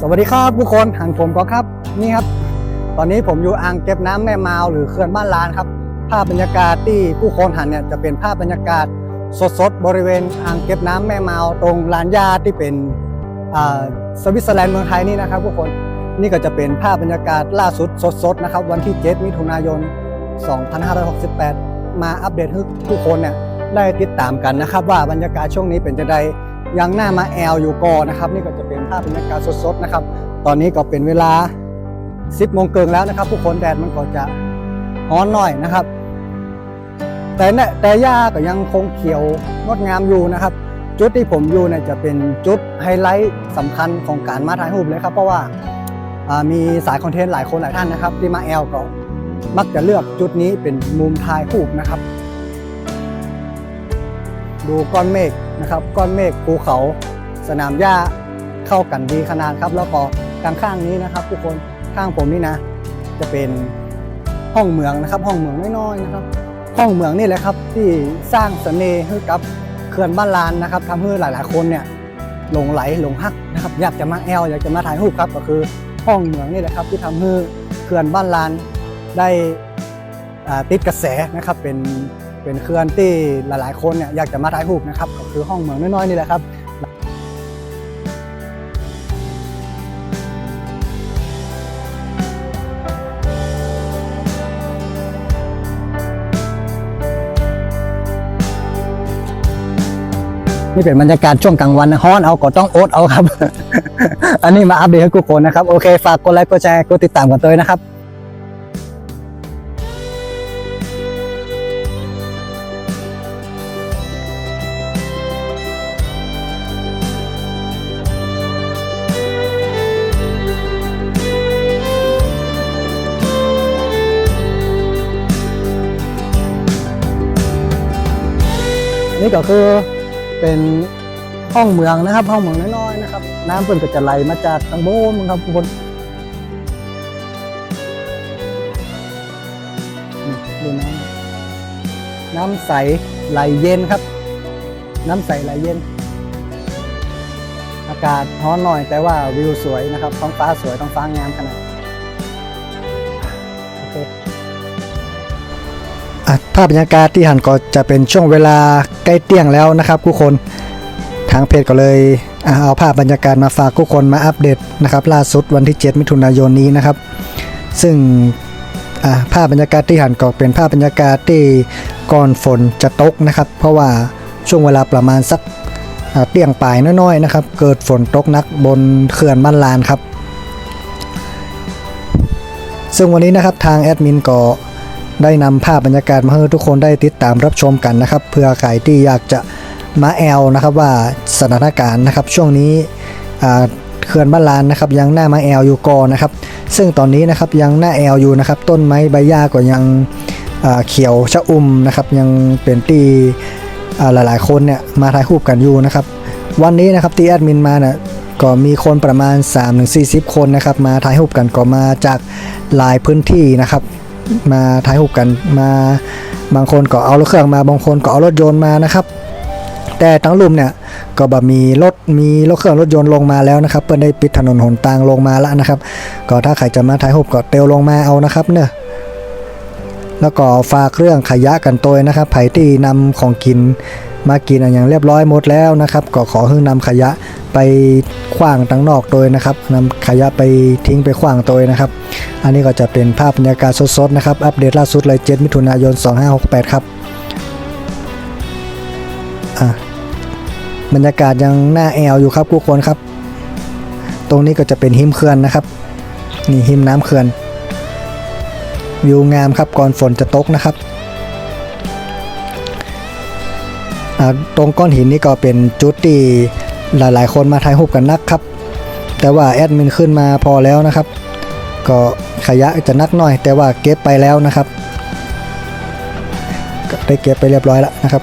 สวัสดีครับทุกคนหันผมก็ครับนี่ครับ ตอนนี้ผมอยู่อ่างเก็บน้ำแม่มาวหรือเขื่อนบ้านลานครับ ภาพบรรยากาศที่ผู้คนหันเนี่ยจะเป็นภาพบรรยากาศสดๆบริเวณอ่างเก็บน้ำแม่มาวตรงลานหญ้าที่เป็นสวิตเซอร์แลนด์เมืองไทยนี่นะครับทุกคนนี่ก็จะเป็นภาพบรรยากาศล่าสุดสดๆนะครับวันที่ 7 มิถุนายน 2568 มาอัปเดตให้ผู้คนเนี่ยได้ติดตามกันนะครับ ว่าบรรยากาศช่วงนี้เป็นจะได ยังหน้ามาแอลอยู่ก่อนนะครับ นี่ก็จะเป็นภาพบรรยากาศสดๆนะครับ ตอนนี้ก็เป็นเวลา 10โมงเกิงแล้วนะครับผู้คนแดดมันก็จะร้อนหน่อยนะครับ แต่เนี่ยแต่หญ้าก็ยังคงเขียวงดงามอยู่นะครับ จุดที่ผมอยู่เนี่ยจะเป็นจุดไฮไลท์สำคัญของการมาถ่ายรูปเลยครับ เพราะว่าอ่ามีสายคอนเทนต์หลายคนหลายท่านนะครับ ที่มาแอลก็มักจะเลือกจุดนี้เป็นมุมถ่ายรูปนะครับ ดูก้อนเมฆ นะครับ ก้อนเมฆภูเขา สนามหญ้าเข้ากันดีขนาดครับ แล้วก็ข้างข้างนี้นะครับ ทุกคนข้างผมนี่นะ จะเป็นห้องเมืองนะครับ ห้องเมืองน้อยๆนะครับ ห้องเมืองนี่แหละครับที่สร้างเสน่ห์ให้กับเขื่อนบ้านลานนะครับทำให้หลายๆคนเนี่ยหลงไหลหลงฮักนะครับอยากจะมาแอลอยากจะมาถ่ายรูปครับ ก็คือห้องเมืองนี่แหละครับ ที่ทำให้เขื่อนบ้านลานได้ติดกระแสนะครับเป็น เป็นเขื่อนที่หลายๆ คนเนี่ยอยากจะมาถ่ายรูปนะครับก็คือห้องเมืองน้อยๆนี่แหละครับนี่เป็นบรรยากาศช่วงกลางวันนะฮ้อนเอาก็ต้องโอ๊ตเอาครับ อันนี้มาอัปเดตให้ทุกคนนะครับ โอเค ฝากกดไลค์กดแชร์กดติดตามกันเลยนะครับ นี่ก็คือเป็นห้องเมืองนะครับ ห้องเมืองน้อยๆนะครับ น้ำเพิ่นก็จะไหลมาจากทางโบนครับทุกคนดูน้ำน้ำใสไหลเย็นครับ น้ำใสไหลเย็น อากาศร้อนหน่อยแต่ว่าวิวสวยนะครับ ท้องฟ้าสวยท้องฟ้างามขนาดาพบรรยากาศที่หันก็จะเป็นช่วงเวลาใกล้เที่ยงแล้วนะครับทุกคนทางเพจก็เลยเอาภาพบรรยากาศมาฝากทุกคนมาอัปเดตนะครับล่าสุดวันที่ 7 มิถุนายนนี้นะครับ ซึ่งภาพบรรยากาศที่หันก็เป็นภาพบรรยากาศที่ก่อนฝนจะตกนะครับ เพราะว่าช่วงเวลาประมาณสักเตียงปลายน้อยๆนะครับ เกิดฝนตกนักบนเขื่อนบ้านลานครับ ซึ่งวันนี้นะครับทางแอดมินก็ ได้นำภาพบรรยากาศมาให้ทุกคนได้ติดตามรับชมกันนะครับ เพื่อใครที่อยากจะมาแอลนะครับว่าสถานการณ์นะครับ ช่วงนี้เขื่อนบ้านลานนะครับ ยังหน้ามาแอลอยู่ก่อนนะครับ ซึ่งตอนนี้นะครับยังหน้าแอลอยู่นะครับ ต้นไม้ใบหญ้าก็ยังเขียวชะอุ่มนะครับ ยังเป็นที่อ่าหลายๆ คนเนี่ยมาถ่ายรูปกันอยู่นะครับ วันนี้นะครับที่แอดมินมาเนี่ยก็มีคนประมาณ 3-40 คนนะครับ มาถ่ายรูปกันก็มาจากหลายพื้นที่นะครับ มาถ่ายรูปกันมาบางคนก็เอารถเครื่องมาบางคนก็เอารถยนต์มานะครับ แต่ทั้งลุมเนี่ยก็แบบมีรถมีรถเครื่องรถยนต์ลงมาแล้วนะครับเพื่อได้ปิดถนนหนทางลงมาแล้วนะครับ ก็ถ้าใครจะมาถ่ายรูปก็เตลลงมาเอานะครับเนอะแล้วก็ฝากเรื่องขยะกันตัวนะครับไผที่นำของกินมากินอย่างเรียบร้อยหมดแล้วนะครับ ก็ขอให้นำขยะ ไปขว้างตั้งนอกตัวนะครับนำขยะไปทิ้งไปขว้างตัวนะครับ อันนี้ก็จะเป็นภาพบรรยากาศสดๆนะครับ อัปเดตล่าสุดเลย 7 มิถุนายน 2568 ครับอะบรรยากาศยังหน้าแอลอยู่ครับทุกคนครับ ตรงนี้ก็จะเป็นหิมเขื่อนนะครับ นี่หิมน้ำเขื่อน วิวงามครับก่อนฝนจะตกนะครับอ่าตรงก้อนหินนี่ก็เป็นจุดที่ หลายๆ คนมาถ่ายรูปกันนักครับ แต่ว่าแอดมินขึ้นมาพอแล้วนะครับ ก็ขยะจะนักหน่อย แต่ว่าเก็บไปแล้วนะครับ ได้เก็บไปเรียบร้อยแล้วนะครับ